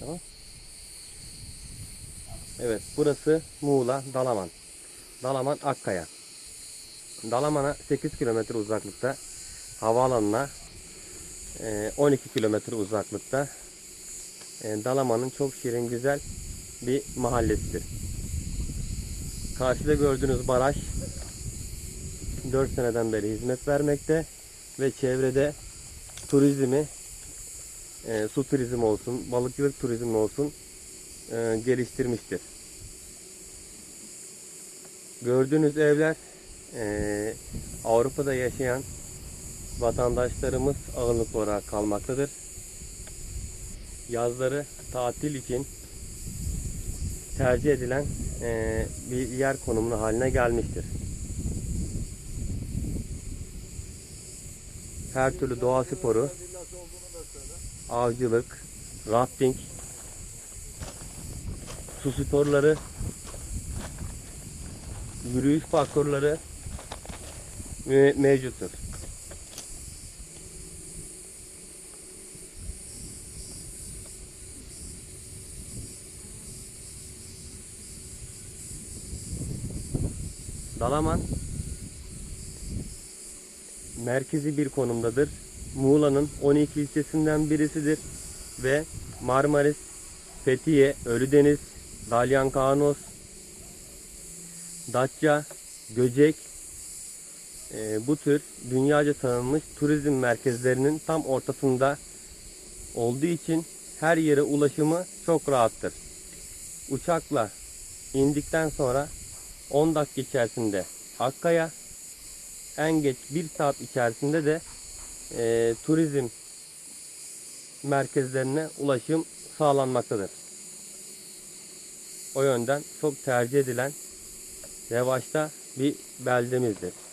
Tamam. Evet burası Muğla Dalaman. Dalaman Akkaya. Dalaman'a 8 kilometre uzaklıkta havaalanına e, 12 kilometre uzaklıkta e, Dalaman'ın çok şirin güzel bir mahallesidir. Karşıda gördüğünüz baraj 4 seneden beri hizmet vermekte ve çevrede turizmi e, su turizmi olsun, balıkçılık turizmi olsun e, geliştirmiştir. Gördüğünüz evler e, Avrupa'da yaşayan vatandaşlarımız ağırlıklı olarak kalmaktadır. Yazları tatil için tercih edilen e, bir yer konumunu haline gelmiştir. Her türlü doğa sporu, avcılık, rafting, su sporları, yürüyüş parkurları me- mevcuttur. Dalaman merkezi bir konumdadır. Muğla'nın 12 ilçesinden birisidir ve Marmaris, Fethiye, Ölüdeniz, Dalyan Kanos, Datça, Göcek e, bu tür dünyaca tanınmış turizm merkezlerinin tam ortasında olduğu için her yere ulaşımı çok rahattır. Uçakla indikten sonra 10 dakika içerisinde Akkaya, en geç 1 saat içerisinde de e, turizm merkezlerine ulaşım sağlanmaktadır. O yönden çok tercih edilen revaçta bir beldemizdir.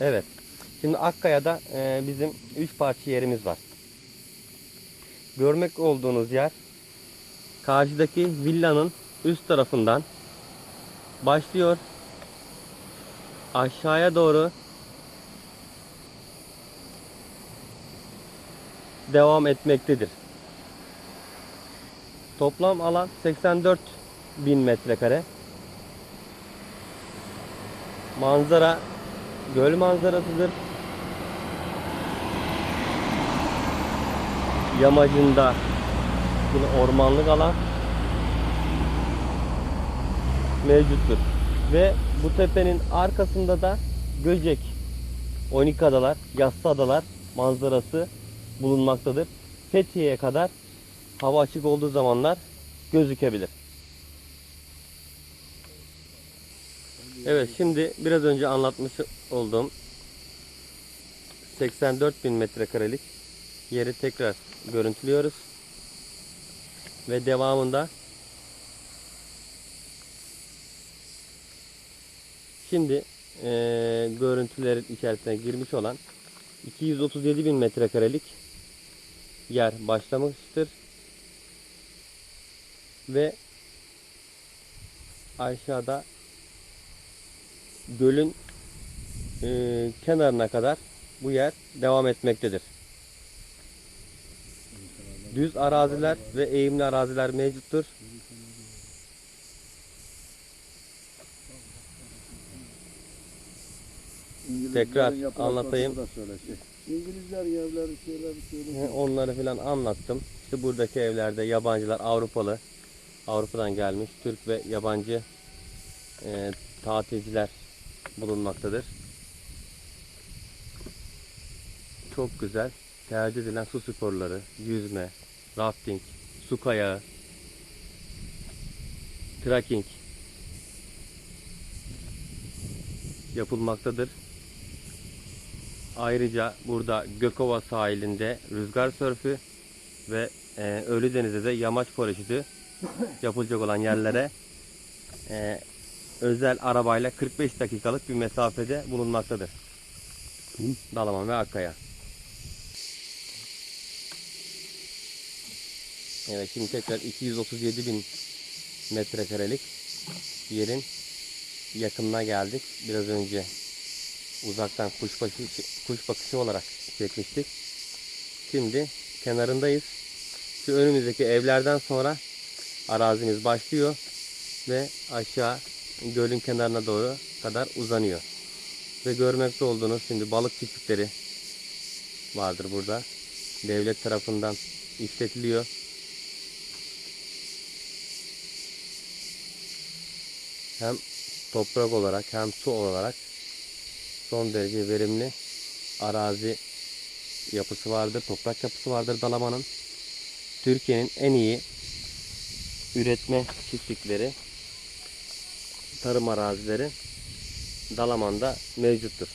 Evet. Şimdi Akkaya'da e, bizim 3 parça yerimiz var. Görmek olduğunuz yer karşıdaki villanın üst tarafından başlıyor. Aşağıya doğru devam etmektedir. Toplam alan 84 bin metrekare. Manzara göl manzarasıdır. Yamacında yine ormanlık alan mevcuttur. Ve bu tepenin arkasında da Göcek, 12 adalar, Yassı adalar manzarası bulunmaktadır. Fethiye'ye kadar hava açık olduğu zamanlar gözükebilir. Evet şimdi biraz önce anlatmış olduğum 84 bin metrekarelik yeri tekrar görüntülüyoruz. Ve devamında şimdi eee görüntülerin içerisine girmiş olan 237 bin metrekarelik yer başlamıştır. Ve aşağıda gölün e, kenarına kadar bu yer devam etmektedir. Düz araziler ve eğimli araziler mevcuttur. Tekrar anlatayım. şey. İngilizler yerleri şeyler söyle. Onları filan anlattım. İşte buradaki evlerde yabancılar Avrupalı, Avrupa'dan gelmiş Türk ve yabancı e, tatilciler bulunmaktadır. Çok güzel tercih edilen su sporları, yüzme, rafting, su kayağı, trekking yapılmaktadır. Ayrıca burada Gökova sahilinde rüzgar sörfü ve e, Ölüdeniz'de de yamaç paraşütü yapılacak olan yerlere e, özel arabayla 45 dakikalık bir mesafede bulunmaktadır. Dalaman ve Akkaya. Evet şimdi tekrar 237 bin metrekarelik yerin yakınına geldik. Biraz önce uzaktan kuş bakışı, kuş bakışı olarak çekmiştik. Şimdi kenarındayız. Şu önümüzdeki evlerden sonra arazimiz başlıyor ve aşağı gölün kenarına doğru kadar uzanıyor. Ve görmekte olduğunuz şimdi balık çiftlikleri vardır burada. Devlet tarafından işletiliyor. Hem toprak olarak hem su olarak son derece verimli arazi yapısı vardır, toprak yapısı vardır Dalaman'ın. Türkiye'nin en iyi üretme çiftlikleri, tarım arazileri Dalaman'da mevcuttur.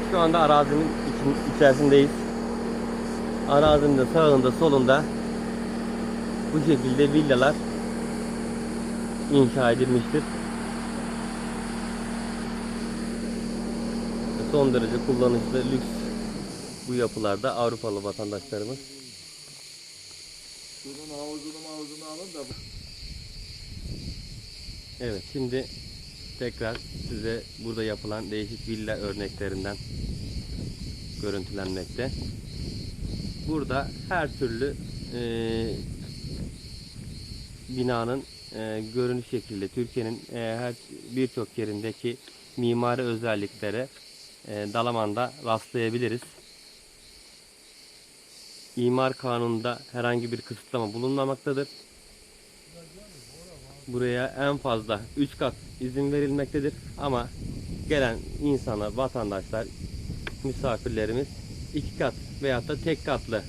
Evet şu anda arazinin için, içerisindeyiz. Arazinin de sağında solunda bu şekilde villalar inşa edilmiştir. Son derece kullanışlı lüks bu yapılarda Avrupalı vatandaşlarımız Şunun havuzunu mavuzunu alın da Evet şimdi tekrar size burada yapılan değişik villa örneklerinden görüntülenmekte. Burada her türlü e, binanın e, görünüş şekilde Türkiye'nin e, her birçok yerindeki mimari özelliklere e, Dalaman'da rastlayabiliriz. İmar kanununda herhangi bir kısıtlama bulunmamaktadır. Buraya en fazla 3 kat izin verilmektedir. Ama gelen insanlar, vatandaşlar, misafirlerimiz 2 kat veyahut da tek katlı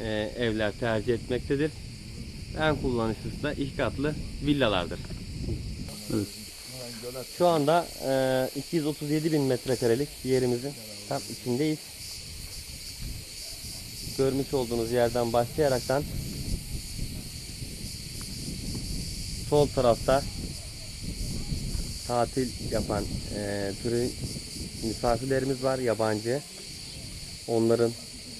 e, evler tercih etmektedir. En kullanışlısı da 2 katlı villalardır. Şu anda e, 237 bin metrekarelik yerimizin tam içindeyiz. Görmüş olduğunuz yerden başlayaraktan sol tarafta tatil yapan e, türü misafirlerimiz var yabancı. Onların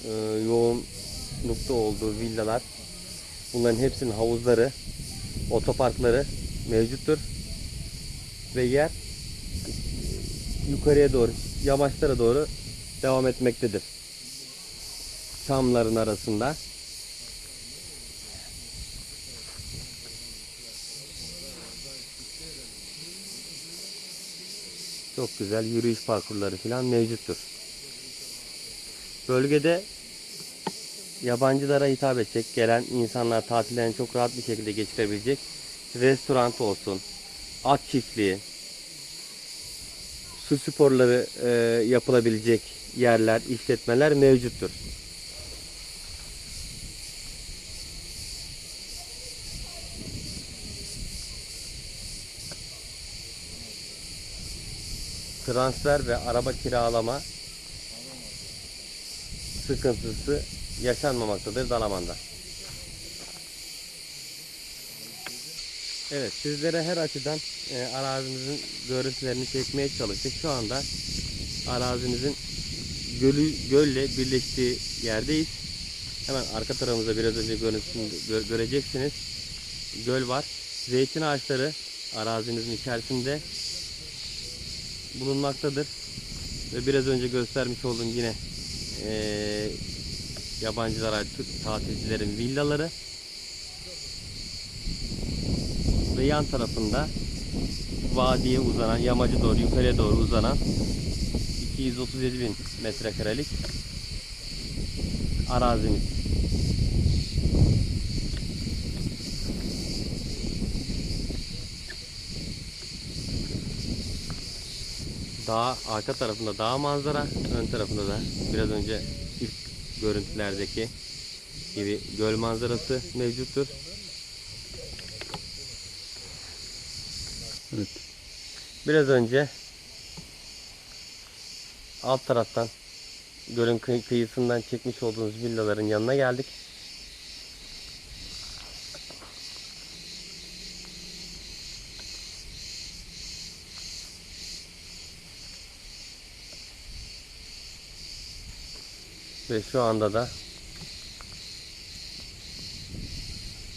e, yoğunlukta olduğu villalar. Bunların hepsinin havuzları, otoparkları mevcuttur. Ve yer yukarıya doğru, yamaçlara doğru devam etmektedir. Çamların arasında. Çok güzel yürüyüş parkurları falan mevcuttur. Bölgede yabancılara hitap edecek, gelen insanlar tatillerini çok rahat bir şekilde geçirebilecek restoran olsun, at çiftliği, su sporları e, yapılabilecek yerler, işletmeler mevcuttur. Transfer ve araba kiralama sıkıntısı yaşanmamaktadır Dalaman'da. Evet sizlere her açıdan e, arazimizin görüntülerini çekmeye çalıştık. Şu anda arazimizin gölü, gölle birleştiği yerdeyiz. Hemen arka tarafımızda biraz önce görüntüsünü gö- göreceksiniz. Göl var. Zeytin ağaçları arazimizin içerisinde bulunmaktadır. Ve biraz önce göstermiş olduğum yine eee yabancılara, Türk tatilcilerin villaları. ve yan tarafında vadiye uzanan, yamacı doğru, yukarıya doğru uzanan 237 bin metrekarelik arazimiz. Dağ, arka tarafında dağ manzara, ön tarafında da biraz önce ilk görüntülerdeki gibi göl manzarası mevcuttur. Evet. Biraz önce alt taraftan gölün kıy- kıyısından çekmiş olduğunuz villaların yanına geldik. Ve şu anda da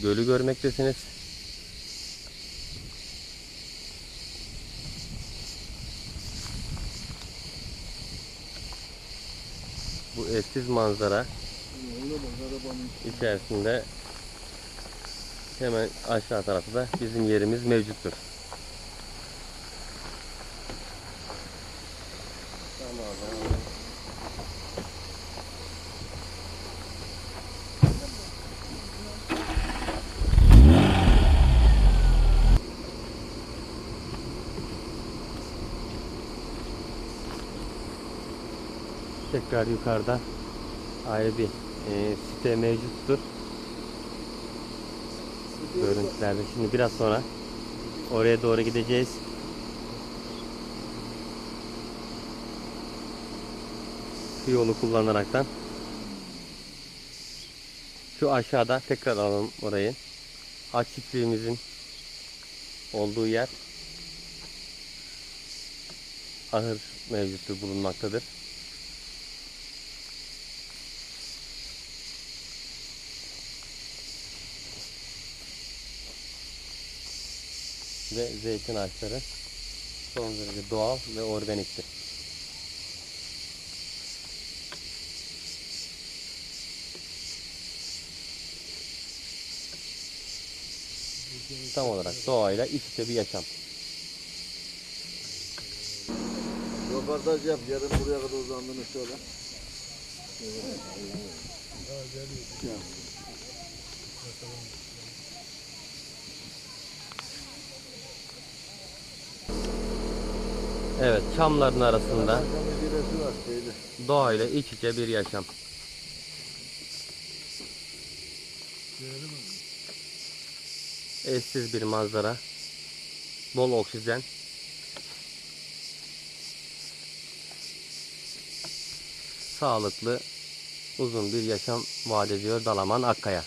gölü görmektesiniz. Bu eşsiz manzara içerisinde hemen aşağı tarafta bizim yerimiz mevcuttur. Tekrar yukarıda ayrı bir e, site mevcuttur. Görüntülerde. Şimdi biraz sonra oraya doğru gideceğiz. Şu yolu kullanaraktan. Şu aşağıda tekrar alalım orayı. Ağaç çiftliğimizin olduğu yer ahır mevcuttur bulunmaktadır. Ve zeytin ağaçları son derece doğal ve organiktir. Tam olarak doğayla iç içe bir yaşam. Röportaj yap. Yarın buraya kadar uzandığını söyle. Evet, çamların arasında Akşam birisi var. Şeyde. doğayla iç içe bir yaşam. Eşsiz bir manzara, bol oksijen, sağlıklı, uzun bir yaşam vaat ediyor Dalaman Akkaya.